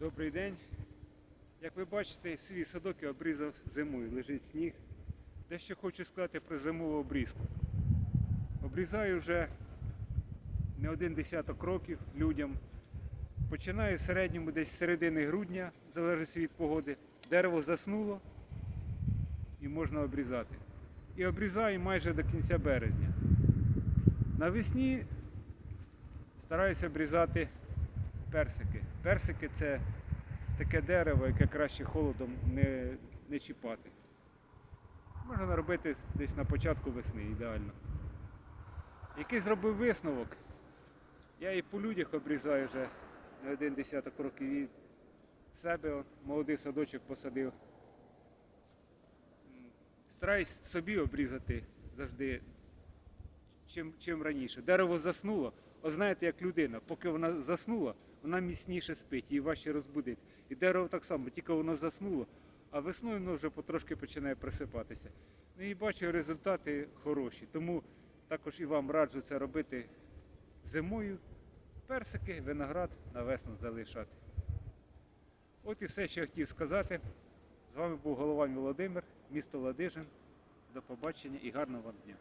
Добрий день. Як ви бачите, свій садок я обрізав зимою, лежить сніг. Дещо хочу сказати про зимову обрізку. Обрізаю вже не один десяток років людям. Починаю в середньому десь середини грудня, залежить від погоди. Дерево заснуло і можна обрізати. І обрізаю майже до кінця березня. Навесні стараюся обрізати персики. Персики це таке дерево, яке краще холодом не, не чіпати. Можна робити десь на початку весни, ідеально. Який зробив висновок? Я і по людях обрізаю вже не один десяток років і себе молодий садочок посадив. Стараюсь собі обрізати завжди чим, чим раніше. Дерево заснуло, о знаєте, як людина, поки вона заснула, вона міцніше спить, її важче розбудити. І дерево так само, тільки воно заснуло, а весною воно вже потрошки починає просипатися. Ну і бачу, результати хороші. Тому також і вам раджу це робити зимою. Персики, виноград на весну залишати. От і все, що я хотів сказати. З вами був голова Володимир, місто Ладижин. До побачення і гарного вам дня.